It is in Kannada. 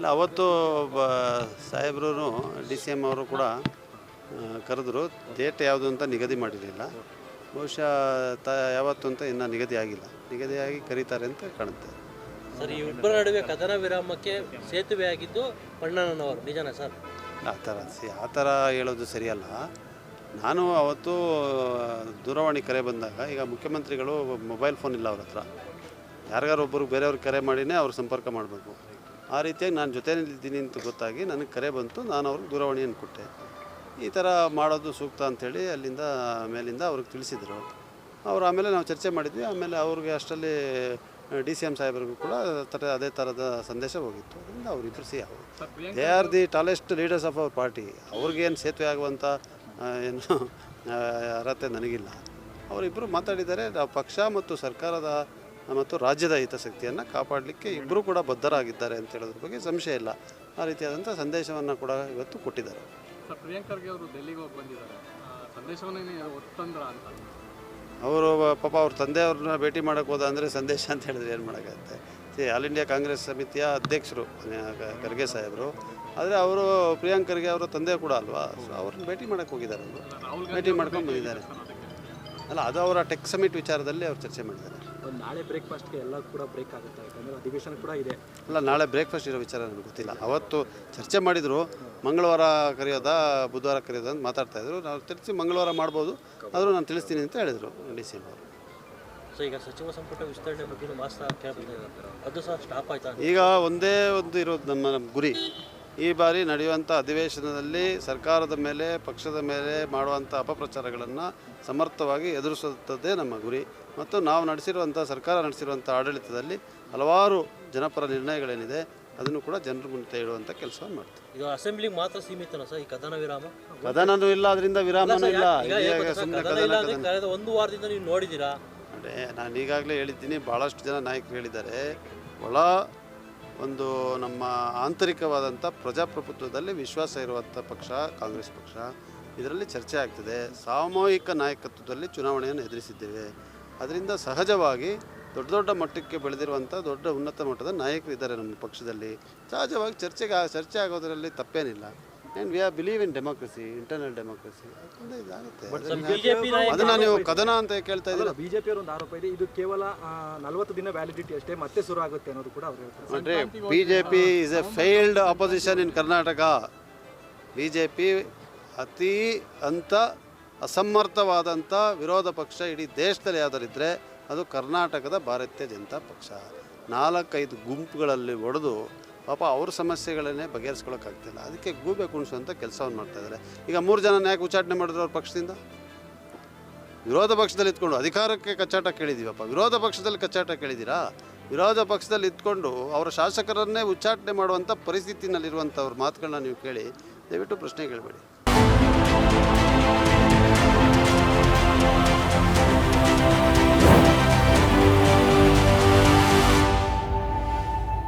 ಇಲ್ಲ ಅವತ್ತು ಬ ಸಾಹೇಬ್ರು ಡಿ ಸಿ ಎಂ ಅವರು ಕೂಡ ಕರೆದ್ರು ಡೇಟ್ ಯಾವುದು ಅಂತ ನಿಗದಿ ಮಾಡಿರಲಿಲ್ಲ. ಬಹುಶಃ ತ ಯಾವತ್ತು ಅಂತ ಇನ್ನೂ ನಿಗದಿ ಆಗಿಲ್ಲ. ನಿಗದಿಯಾಗಿ ಕರೀತಾರೆ ಅಂತ ಕಾಣುತ್ತೆ. ಸರ್ ಈ ಇಬ್ಬರ ನಡುವೆ ಕದನ ವಿರಾಮಕ್ಕೆ ಸೇತುವೆ ಆಗಿದ್ದು ಪಣ್ಣನವರು ನಿಜನಾ ಸರ್? ಆ ಥರ ಸಿ ಆ ಥರ ಹೇಳೋದು ಸರಿಯಲ್ಲ. ನಾನು ಅವತ್ತು ದೂರವಾಣಿ ಕರೆ ಬಂದಾಗ ಈಗ ಮುಖ್ಯಮಂತ್ರಿಗಳು ಮೊಬೈಲ್ ಫೋನ್ ಇಲ್ಲ ಅವ್ರ ಹತ್ರ. ಯಾರಿಗಾರು ಒಬ್ಬರು ಬೇರೆಯವ್ರಿಗೆ ಕರೆ ಮಾಡಿನೇ ಅವ್ರು ಸಂಪರ್ಕ ಮಾಡಬೇಕು. ಆ ರೀತಿಯಾಗಿ ನಾನು ಜೊತೆಯಲ್ಲಿದ್ದೀನಿ ಅಂತ ಗೊತ್ತಾಗಿ ನನಗೆ ಕರೆ ಬಂತು. ನಾನು ಅವ್ರಿಗೆ ದೂರವಾಣಿಯನ್ನು ಕೊಟ್ಟೆ. ಈ ಥರ ಮಾಡೋದು ಸೂಕ್ತ ಅಂಥೇಳಿ ಅಲ್ಲಿಂದ ಮೇಲಿಂದ ಅವ್ರಿಗೆ ತಿಳಿಸಿದರು. ಅವರು ಆಮೇಲೆ ನಾವು ಚರ್ಚೆ ಮಾಡಿದ್ವಿ. ಆಮೇಲೆ ಅವ್ರಿಗೆ ಅಷ್ಟರಲ್ಲಿ ಡಿ ಸಿ ಎಂ ಸಾಹೇಬರಿಗೂ ಕೂಡ ಥರ ಅದೇ ಥರದ ಸಂದೇಶ ಹೋಗಿತ್ತು. ಅದರಿಂದ ಅವರಿಬ್ಬರು ಸಿ ಅವರು they are the tallest leaders of our party ಅವ್ರಿಗೇನು ಸೇತುವೆ ಆಗುವಂಥ ಏನು ಅರ್ಹತೆ ನನಗಿಲ್ಲ. ಅವರಿಬ್ಬರು ಮಾತಾಡಿದ್ದಾರೆ. ಪಕ್ಷ ಮತ್ತು ಸರ್ಕಾರದ ಮತ್ತು ರಾಜ್ಯದ ಹಿತಾಸಕ್ತಿಯನ್ನು ಕಾಪಾಡಲಿಕ್ಕೆ ಇಬ್ಬರೂ ಕೂಡ ಬದ್ಧರಾಗಿದ್ದಾರೆ ಅಂತ ಹೇಳೋದ್ರ ಬಗ್ಗೆ ಸಂಶಯ ಇಲ್ಲ. ಆ ರೀತಿಯಾದಂಥ ಸಂದೇಶವನ್ನು ಕೂಡ ಇವತ್ತು ಕೊಟ್ಟಿದ್ದಾರೆ. ಸರ್ ಪ್ರಿಯಾಂಕ್ ಖರ್ಗೆ ಅವರು ಡೆಲ್ಲಿಗೆ ಹೋಗಿ ಬಂದಿದ್ದಾರೆ. ಆ, ಸಂದೇಶವನ್ನೇ ಒತ್ತಂದ್ರ ಅಂತ. ಅವರು ಪಾಪ ಅವ್ರ ತಂದೆಯವ್ರನ್ನ ಭೇಟಿ ಮಾಡೋಕ್ಕೆ ಹೋದ ಅಂದರೆ ಸಂದೇಶ ಅಂತ ಹೇಳಿದ್ರೆ ಏನು ಮಾಡೋಕ್ಕಾಗುತ್ತೆ? ಸಿ ಆಲ್ ಇಂಡಿಯಾ ಕಾಂಗ್ರೆಸ್ ಸಮಿತಿಯ ಅಧ್ಯಕ್ಷರು ಖರ್ಗೆ ಸಾಹೇಬರು. ಆದರೆ ಅವರು ಪ್ರಿಯಾಂಕರ್ಗೆ ಅವರ ತಂದೆ ಕೂಡ ಅಲ್ವಾ? ಅವ್ರನ್ನ ಭೇಟಿ ಮಾಡೋಕ್ಕೆ ಹೋಗಿದ್ದಾರೆ ಅವರು. ಭೇಟಿ ಮಾಡ್ಕೊಂಡು ಬಂದಿದ್ದಾರೆ. ಅಲ್ಲ ಅದು ಅವರ ಟೆಕ್ ಸಮಿಟ್ ವಿಚಾರದಲ್ಲಿ ಅವ್ರು ಚರ್ಚೆ ಮಾಡಿದ್ದಾರೆ. ನಾಳೆ ಬ್ರೇಕ್ಫಾಸ್ಟ್ಗೆ ಎಲ್ಲ ಕೂಡ ಬ್ರೇಕ್ ಆಗುತ್ತೆ? ಯಾಕಂದರೆ ಅಧಿವೇಶನ ಕೂಡ ಇದೆ. ಅಲ್ಲ ನಾಳೆ ಬ್ರೇಕ್ಫಾಸ್ಟ್ ಇರೋ ವಿಚಾರ ನನಗೆ ಗೊತ್ತಿಲ್ಲ. ಅವತ್ತು ಚರ್ಚೆ ಮಾಡಿದರು ಮಂಗಳವಾರ ಕರೆಯೋದಾ ಬುಧವಾರ ಕರೆಯೋದಾ ಅಂತ ಮಾತಾಡ್ತಾ ಇದ್ರು. ನಾವು ತಿಳಿಸಿ ಮಂಗಳವಾರ ಮಾಡ್ಬೋದು. ಆದರೂ ನಾನು ತಿಳಿಸ್ತೀನಿ ಅಂತ ಹೇಳಿದರು ಡಿ ಸಿ ಅವರು. ಸೊ ಈಗ ಸಚಿವ ಸಂಪುಟ ವಿಸ್ತರಣೆ ಬಗ್ಗೆ ಅದು ಸಹ ಸ್ಟಾಪ್ ಆಯ್ತಾ? ಈಗ ಒಂದೇ ಒಂದು ಇರೋದು ನಮ್ಮ ನಮ್ಮ ಗುರಿ. ಈ ಬಾರಿ ನಡೆಯುವಂಥ ಅಧಿವೇಶನದಲ್ಲಿ ಸರ್ಕಾರದ ಮೇಲೆ ಪಕ್ಷದ ಮೇಲೆ ಮಾಡುವಂಥ ಅಪಪ್ರಚಾರಗಳನ್ನು ಸಮರ್ಥವಾಗಿ ಎದುರಿಸುತ್ತದೆ ನಮ್ಮ ಗುರಿ. ಮತ್ತು ನಾವು ನಡೆಸಿರುವಂಥ ಸರ್ಕಾರ ನಡೆಸಿರುವಂಥ ಆಡಳಿತದಲ್ಲಿ ಹಲವಾರು ಜನಪರ ನಿರ್ಣಯಗಳೇನಿದೆ ಅದನ್ನು ಕೂಡ ಜನರ ಮುಂದೆ ಇಡುವಂಥ ಕೆಲಸವನ್ನು ಮಾಡ್ತೀವಿ. ಈಗ ಅಸೆಂಬ್ಲಿಗೆ ಮಾತ್ರ ಸೀಮಿತನ ಸರ್ ಈ ಕದನ ವಿರಾಮ? ಕದನನೂ ಇಲ್ಲ ಅದರಿಂದ ವಿರಾಮನೂ ಇಲ್ಲ. ಈಗ ಸುಮ್ಮನೆ ಕದನ ಕದನ ಕಳೆದ ಒಂದು ವಾರದಿಂದ ನೀವು ನೋಡಿದ್ದೀರಾ? ಅಂದರೆ ನಾನು ಈಗಾಗಲೇ ಹೇಳಿದ್ದೀನಿ ಭಾಳಷ್ಟು ಜನ ನಾಯಕರು ಹೇಳಿದ್ದಾರೆ. ಒಳ ಒಂದು ನಮ್ಮ ಆಂತರಿಕವಾದಂಥ ಪ್ರಜಾಪ್ರಭುತ್ವದಲ್ಲಿ ವಿಶ್ವಾಸ ಇರುವಂಥ ಪಕ್ಷ, ಕಾಂಗ್ರೆಸ್ ಪಕ್ಷ, ಇದರಲ್ಲಿ ಚರ್ಚೆ ಆಗ್ತಿದೆ. ಸಾಮೂಹಿಕ ನಾಯಕತ್ವದಲ್ಲಿ ಚುನಾವಣೆಯನ್ನು ಎದುರಿಸಿದ್ದೇವೆ. ಅದರಿಂದ ಸಹಜವಾಗಿ ದೊಡ್ಡ ದೊಡ್ಡ ಮಟ್ಟಕ್ಕೆ ಬೆಳೆದಿರುವಂಥ ದೊಡ್ಡ ಉನ್ನತ ಮಟ್ಟದ ನಾಯಕರಿದ್ದಾರೆ ನಮ್ಮ ಪಕ್ಷದಲ್ಲಿ. ಸಹಜವಾಗಿ ಚರ್ಚೆಗೆ, ಚರ್ಚೆ ಆಗೋದರಲ್ಲಿ ತಪ್ಪೇನಿಲ್ಲ. And we are believe in democracy internal democracy ಅದನ್ನ- ಬಿಜೆಪಿ ನೀವು ಕದನ ಅಂತ ಕೇಳ್ತಾ ಇದ್ದೀರಾ? ಬಿ ಜೆ ಪಿಯವರ ಒಂದು ಆರೋಪ ಇದೆ. ಇದು ಕೇವಲ ನಲವತ್ತು ದಿನ ವ್ಯಾಲಿಡಿಟಿ ಅಷ್ಟೇ ಮತ್ತೆ ಶುರು ಆಗುತ್ತೆ ಅನ್ನೋದು ಕೂಡ ಅವರು ಹೇಳ್ತಾರೆ. B J P is a failed opposition in Karnataka B J P ಅತಿ ಅಂತ ಅಸಮರ್ಥವಾದಂಥ ವಿರೋಧ ಪಕ್ಷ ಇಡೀ ದೇಶದಲ್ಲಿ ಯಾವ್ದಾರಿದ್ದರೆ ಅದು ಕರ್ನಾಟಕದ ಭಾರತೀಯ ಜನತಾ ಪಕ್ಷ. ನಾಲ್ಕೈದು ಗುಂಪುಗಳಲ್ಲಿ ಒಡೆದು ಪಾಪ ಅವ್ರ ಸಮಸ್ಯೆಗಳನ್ನೇ ಬಗೆಹರಿಸ್ಕೊಳಕ್ಕಾಗ್ತಿಲ್ಲ. ಅದಕ್ಕೆ ಗೂಬೆ ಕುಣಿಸುವಂಥ ಕೆಲಸವನ್ನು ಮಾಡ್ತಾ ಇದ್ದಾರೆ ಈಗ ಮೂರು ಜನ ಯಾಕೆ ಉಚ್ಚಾಟನೆ ಮಾಡಿದ್ರು ಅವ್ರ ಪಕ್ಷದಿಂದ? ವಿರೋಧ ಪಕ್ಷದಲ್ಲಿ ಇದ್ಕೊಂಡು ಅಧಿಕಾರಕ್ಕೆ ಕಚ್ಚಾಟ ಕೇಳಿದ್ದೀವಪ್ಪ ವಿರೋಧ ಪಕ್ಷದಲ್ಲಿ ಕಚ್ಚಾಟ ಕೇಳಿದ್ದೀರಾ ವಿರೋಧ ಪಕ್ಷದಲ್ಲಿ ಇದ್ಕೊಂಡು ಅವರ ಶಾಸಕರನ್ನೇ ಉಚ್ಚಾಟನೆ ಮಾಡುವಂಥ ಪರಿಸ್ಥಿತಿನಲ್ಲಿರುವಂಥವ್ರ ಮಾತುಗಳನ್ನ ನೀವು ಕೇಳಿ ದಯವಿಟ್ಟು ಪ್ರಶ್ನೆ ಕೇಳಬೇಡಿ.